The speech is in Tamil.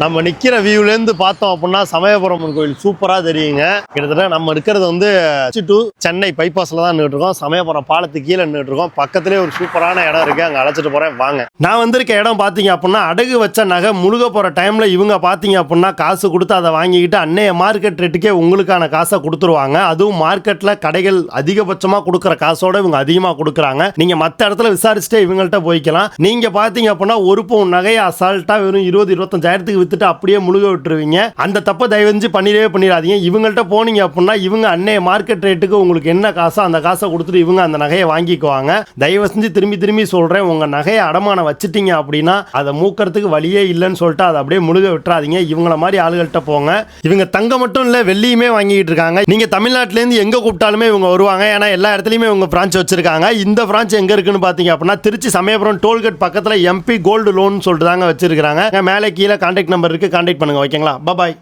நம்ம நிக்கிற வியூலேருந்து பார்த்தோம் அப்படின்னா சமயபுரம் கோயில் சூப்பரா தெரியுங்க. கிட்டத்தட்ட நம்ம இருக்கிறது வந்து டு சென்னை பைபாஸ்ல தான் நின்றுட்டு இருக்கோம் சமயபுரம் பாலத்து கீழே நின்றுட்டு இருக்கோம் பக்கத்துலேயே ஒரு சூப்பரான இடம் இருக்கு. அங்க அழைச்சிட்டு போறேன். வாங்க. நான் வந்திருக்க இடம் பார்த்தீங்க அப்படின்னா அடகு வச்ச நகை முழுக போற டைம்ல இவங்க பார்த்தீங்க அப்படின்னா காசு கொடுத்து அதை வாங்கிக்கிட்டு அன்னைய மார்க்கெட் ரேட்டுக்கே உங்களுக்கான காசை கொடுத்துருவாங்க. அதுவும் மார்க்கெட்ல கடைகள் அதிகபட்சமா கொடுக்குற காசோட இவங்க அதிகமா கொடுக்குறாங்க. நீங்க மற்ற இடத்துல விசாரிச்சுட்டே இவங்கள்ட்ட போய்க்கலாம். நீங்க பார்த்தீங்க அப்படின்னா ஒரு பவுன் நகையை அசால்ட்டா வெறும் இருபது இருபத்தஞ்சாயிரத்துக்கு வித்துட்டு அப்படியே முழுக விட்டுருவீங்க. அந்த தப்பை தயவு செஞ்சு பண்ணிடவே பண்ணிடாதீங்க. இவங்கள்ட்ட போனீங்க அப்படின்னா இவங்க அன்னைய மார்க்கெட் ரேட்டுக்கு உங்களுக்கு என்ன காசோ அந்த காசை கொடுத்துட்டு இவங்க அந்த நகையை வாங்கிக்குவாங்க. தயவு செஞ்சு திரும்பி திரும்பி சொல்றேன் உங்க நகையை அடமானம் வச்சுட்டீங்க அப்படின்னா அதை மூக்கிறதுக்கு வழியே இல்லைன்னு சொல்லிட்டு அதை அப்படியே முழுக விட்டுறாதீங்க. இவங்கள மாதிரி ஆளுகள்கிட்ட போங்க. இவங்க தங்கம் மட்டும் இல்ல வெள்ளியுமே வாங்கிட்டு இருக்காங்க. நீங்க தமிழ்நாட்டிலேருந்து இருந்து எங்க கூப்பிட்டாலுமே இவங்க வருவாங்க. ஏன்னா எல்லா இடத்துலயுமே இவங்க பிரான்ச் வச்சிருக்காங்க. இந்த பிரான்ச் எங்க இருக்குன்னு பார்த்தீங்க அப்படின்னா திருச்சி சமயபுரம் டோல்கேட் பக்கத்துல எம்பி கோல்டு லோன் சொல்லிட்டு தாங்க வச்சிருக்காங்க மேலே கீழே கான்டாக்ட் நம்பர் இருக்குது கான்டாக்ட் பண்ணுங்க ஓகேங்களா பாய்